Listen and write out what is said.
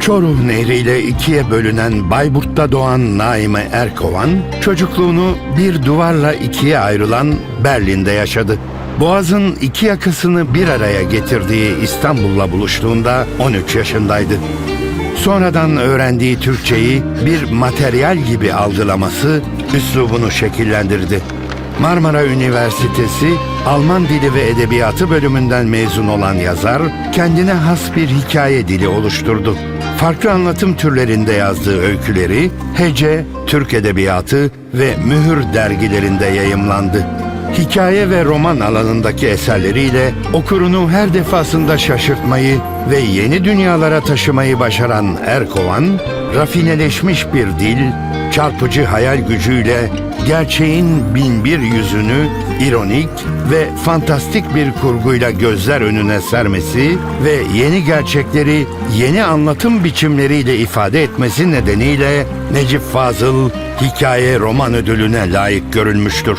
Çoruh Nehri ile ikiye bölünen Bayburt'ta doğan Naime Erkovan, çocukluğunu bir duvarla ikiye ayrılan Berlin'de yaşadı. Boğaz'ın iki yakasını bir araya getirdiği İstanbul'la buluştuğunda 13 yaşındaydı. Sonradan öğrendiği Türkçeyi bir materyal gibi algılaması üslubunu şekillendirdi. Marmara Üniversitesi Alman Dili ve Edebiyatı bölümünden mezun olan yazar kendine has bir hikaye dili oluşturdu. Farklı anlatım türlerinde yazdığı öyküleri Hece, Türk Edebiyatı ve Mühür dergilerinde yayımlandı. Hikaye ve roman alanındaki eserleriyle okurunu her defasında şaşırtmayı ve yeni dünyalara taşımayı başaran Erkovan, rafineleşmiş bir dil, çarpıcı hayal gücüyle gerçeğin bin bir yüzünü ironik ve fantastik bir kurguyla gözler önüne sermesi ve yeni gerçekleri yeni anlatım biçimleriyle ifade etmesi nedeniyle Necip Fazıl hikaye roman ödülüne layık görülmüştür.